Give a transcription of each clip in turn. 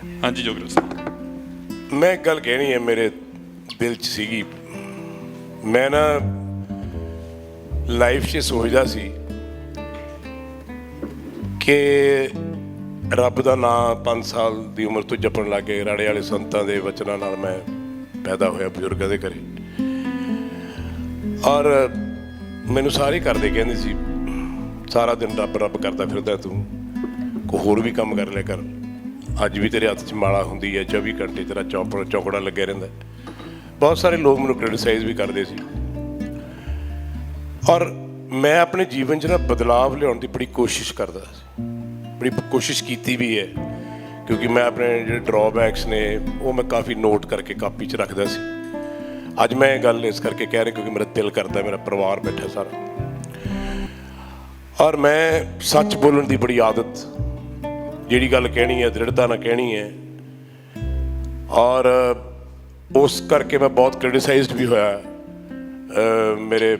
ਹਾਂਜੀ, ਜੋਗਰਾਜ ਸਿੰਘ ਮੈਂ ਇੱਕ ਗੱਲ ਕਹਿਣੀ ਹੈ ਮੇਰੇ ਦਿਲ 'ਚ ਸੀਗੀ। ਮੈਂ ਨਾ ਲਾਈਫ 'ਚ ਸੋਚਦਾ ਸੀ ਕਿ ਰੱਬ ਦਾ ਨਾਮ 5 ਸਾਲ ਦੀ ਉਮਰ ਤੋਂ ਜਪਣ ਲੱਗੇ, ਰਾੜੇ ਵਾਲੇ ਸੰਤਾਂ ਦੇ ਵਚਨਾਂ ਨਾਲ ਮੈਂ ਪੈਦਾ ਹੋਇਆ ਬਜ਼ੁਰਗਾਂ ਦੇ ਘਰੇ। ਔਰ ਮੈਨੂੰ ਸਾਰੇ ਕਰਦੇ ਕਹਿੰਦੇ ਸੀ, ਸਾਰਾ ਦਿਨ ਰੱਬ ਰੱਬ ਕਰਦਾ ਫਿਰਦਾ ਤੂੰ ਕੋ ਹੋਰ ਵੀ ਕੰਮ ਕਰ ਲਿਆ ਕਰ। ਅੱਜ ਵੀ ਤੇਰੇ ਹੱਥ 'ਚ ਮਾਲਾ ਹੁੰਦੀ ਹੈ 24 ਘੰਟੇ ਤੇਰਾ ਚੌਪੜ ਚੌਕੜਾ ਲੱਗਿਆ ਰਹਿੰਦਾ ਬਹੁਤ ਸਾਰੇ ਲੋਕ ਮੈਨੂੰ ਕ੍ਰਿਟਿਸਾਈਜ਼ ਵੀ ਕਰਦੇ ਸੀ। ਔਰ ਮੈਂ ਆਪਣੇ ਜੀਵਨ 'ਚ ਨਾ ਬਦਲਾਵ ਲਿਆਉਣ ਦੀ ਬੜੀ ਕੋਸ਼ਿਸ਼ ਕਰਦਾ ਸੀ। ਬੜੀ ਕੋਸ਼ਿਸ਼ ਕੀਤੀ ਵੀ ਹੈ, ਕਿਉਂਕਿ ਮੈਂ ਆਪਣੇ ਜਿਹੜੇ ਡਰਾਬੈਕਸ ਨੇ, ਉਹ ਮੈਂ ਕਾਫੀ ਨੋਟ ਕਰਕੇ ਕਾਪੀ 'ਚ ਰੱਖਦਾ ਸੀ। ਅੱਜ ਮੈਂ ਇਹ ਗੱਲ ਇਸ ਕਰਕੇ ਕਹਿ ਰਿਹਾ ਕਿਉਂਕਿ ਮੇਰਾ ਦਿਲ ਕਰਦਾ ਮੇਰਾ ਪਰਿਵਾਰ ਬੈਠਾ ਸਾਰਾ। ਔਰ ਮੈਂ ਸੱਚ ਬੋਲਣ ਦੀ ਬੜੀ ਆਦਤ ਜਿਹੜੀ ਗੱਲ ਕਹਿਣੀ ਹੈ, ਦ੍ਰਿੜਤਾ ਨਾਲ ਕਹਿਣੀ ਹੈ। ਔਰ ਉਸ ਕਰਕੇ ਮੈਂ ਬਹੁਤ ਕ੍ਰਿਟਿਸਾਈਜ਼ਡ ਵੀ ਹੋਇਆ। ਮੇਰੇ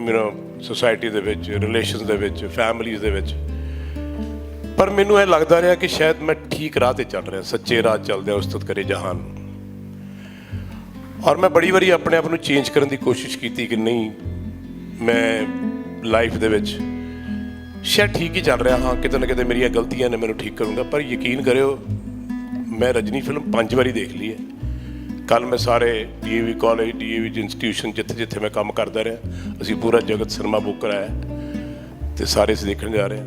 ਯੂ نو ਸੋਸਾਇਟੀ ਦੇ ਵਿੱਚ ਰਿਲੇਸ਼ਨਸ ਦੇ ਵਿੱਚ ਫੈਮਲੀਜ਼ ਦੇ ਵਿੱਚ। ਪਰ ਮੈਨੂੰ ਇਹ ਲੱਗਦਾ ਰਿਹਾ ਕਿ ਸ਼ਾਇਦ ਮੈਂ ਠੀਕ ਰਾਹ ਤੇ ਚੱਲ ਰਿਹਾ, ਸੱਚੇ ਰਾਹ ਚੱਲਦੇ ਉਸਤਤ ਕਰੇ ਜਹਾਨ। ਔਰ ਮੈਂ ਬੜੀ ਵਾਰੀ ਆਪਣੇ ਆਪ ਨੂੰ ਚੇਂਜ ਕਰਨ ਦੀ ਕੋਸ਼ਿਸ਼ ਕੀਤੀ ਕਿ ਨਹੀਂ, ਮੈਂ ਲਾਈਫ ਦੇ ਵਿੱਚ ਸ਼ਾਇਦ ਠੀਕ ਹੀ ਚੱਲ ਰਿਹਾ ਹਾਂ, ਕਿਤੇ ਨਾ ਕਿਤੇ ਮੇਰੀਆਂ ਗਲਤੀਆਂ ਨੇ ਮੈਨੂੰ ਠੀਕ ਕਰੂੰਗਾ, ਪਰ ਯਕੀਨ ਕਰਿਓ, ਮੈਂ ਰਜਨੀ ਫਿਲਮ ਪੰਜ ਵਾਰੀ ਦੇਖ ਲਈ ਹੈ। ਕੱਲ ਮੈਂ ਸਾਰੇ ਡੀਏਵੀ ਕਾਲਜ ਡੀਏਵੀ ਇੰਸਟੀਟਿਊਸ਼ਨ ਜਿੱਥੇ ਜਿੱਥੇ ਮੈਂ ਕੰਮ ਕਰਦਾ ਰਿਹਾ, ਅਸੀਂ ਪੂਰਾ ਜਗਤ ਸਿਨੇਮਾ ਬੁੱਕ ਕਰਾਇਆ ਤੇ ਸਾਰੇ ਅਸੀਂ ਦੇਖਣ ਜਾ ਰਹੇ ਹਾਂ।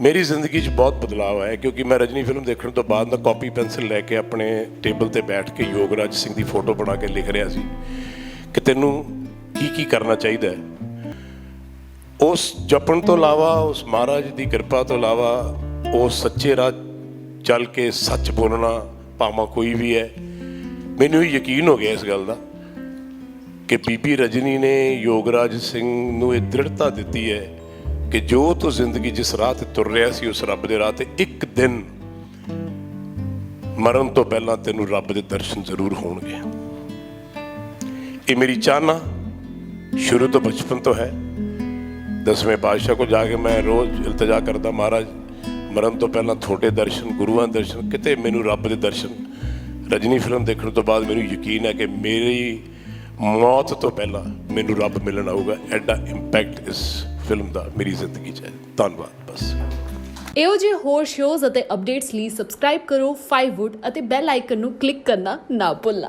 ਮੇਰੀ ਜ਼ਿੰਦਗੀ 'ਚ ਬਹੁਤ ਬਦਲਾਅ ਆਇਆ ਕਿਉਂਕਿ ਮੈਂ ਰਜਨੀ ਫਿਲਮ ਦੇਖਣ ਤੋਂ ਬਾਅਦ ਨਾ ਕਾਪੀ, ਪੈਨਸਲ ਲੈ ਕੇ ਆਪਣੇ ਟੇਬਲ ਤੇ ਬੈਠ ਕੇ ਯੋਗਰਾਜ ਸਿੰਘ ਦੀ ਫੋਟੋ ਬਣਾ ਕੇ ਲਿਖ ਰਿਹਾ ਸੀ ਕਿ ਤੈਨੂੰ ਕੀ ਕੀ ਕਰਨਾ ਚਾਹੀਦਾ ਹੈ? ਉਸ ਜਪਣ ਤੋਂ ਇਲਾਵਾ, ਉਸ ਮਹਾਰਾਜ ਦੀ ਕਿਰਪਾ ਤੋਂ ਇਲਾਵਾ, ਉਹ ਸੱਚੇ ਰਾਹ ਚੱਲ ਕੇ ਸੱਚ ਬੋਲਣਾ ਭਾਵੇਂ ਕੋਈ ਵੀ ਹੈ। ਮੈਨੂੰ ਇਹ ਯਕੀਨ ਹੋ ਗਿਆ ਇਸ ਗੱਲ ਦਾ ਕਿ ਬੀਬੀ ਰਜਨੀ ਨੇ ਯੋਗਰਾਜ ਸਿੰਘ ਨੂੰ ਇਹ ਦ੍ਰਿੜਤਾ ਦਿੱਤੀ ਹੈ ਕਿ ਜੋ ਤੂੰ ਜ਼ਿੰਦਗੀ ਜਿਸ ਰਾਹ ਤੇ ਤੁਰ ਰਿਹਾ ਸੀ, ਉਸ ਰੱਬ ਦੇ ਰਾਹ ਤੇ ਇੱਕ ਦਿਨ ਮਰਨ ਤੋਂ ਪਹਿਲਾਂ ਤੈਨੂੰ ਰੱਬ ਦੇ ਦਰਸ਼ਨ ਜ਼ਰੂਰ ਹੋਣਗੇ। ਇਹ ਮੇਰੀ ਚਾਹਨਾ ਸ਼ੁਰੂ ਤੋਂ ਬਚਪਨ ਤੋਂ ਹੈ। ਦਸਵੇਂ ਪਾਤਸ਼ਾਹ ਕੋਲ ਜਾ ਕੇ ਮੈਂ ਰੋਜ਼ ਇਲਤਜਾ ਕਰਦਾ, ਮਹਾਰਾਜ, ਮਰਨ ਤੋਂ ਪਹਿਲਾਂ ਤੁਹਾਡੇ ਦਰਸ਼ਨ, ਗੁਰੂਆਂ ਦਰਸ਼ਨ, ਕਿਤੇ ਮੈਨੂੰ ਰੱਬ ਦੇ ਦਰਸ਼ਨ, ਰਜਨੀ ਫਿਲਮ ਦੇਖਣ ਤੋਂ ਬਾਅਦ ਮੈਨੂੰ ਯਕੀਨ ਹੈ ਕਿ ਮੇਰੀ ਮੌਤ ਤੋਂ ਪਹਿਲਾਂ ਮੈਨੂੰ ਰੱਬ ਮਿਲਣ ਆਊਗਾ ਐਡਾ ਇੰਪੈਕਟ ਇਸ ਫਿਲਮ ਦਾ ਮੇਰੀ ਜ਼ਿੰਦਗੀ 'ਚ ਹੈ। ਧੰਨਵਾਦ, ਬਸ। ਇਹੋ ਜਿਹੇ ਹੋਰ ਸ਼ੋਜ਼ ਅਤੇ ਅਪਡੇਟਸ ਲਈ ਸਬਸਕ੍ਰਾਈਬ ਕਰੋ 5wood ਅਤੇ ਬੈਲ ਆਈਕਨ ਨੂੰ ਕਲਿੱਕ ਕਰਨਾ ਨਾ ਭੁੱਲਣਾ।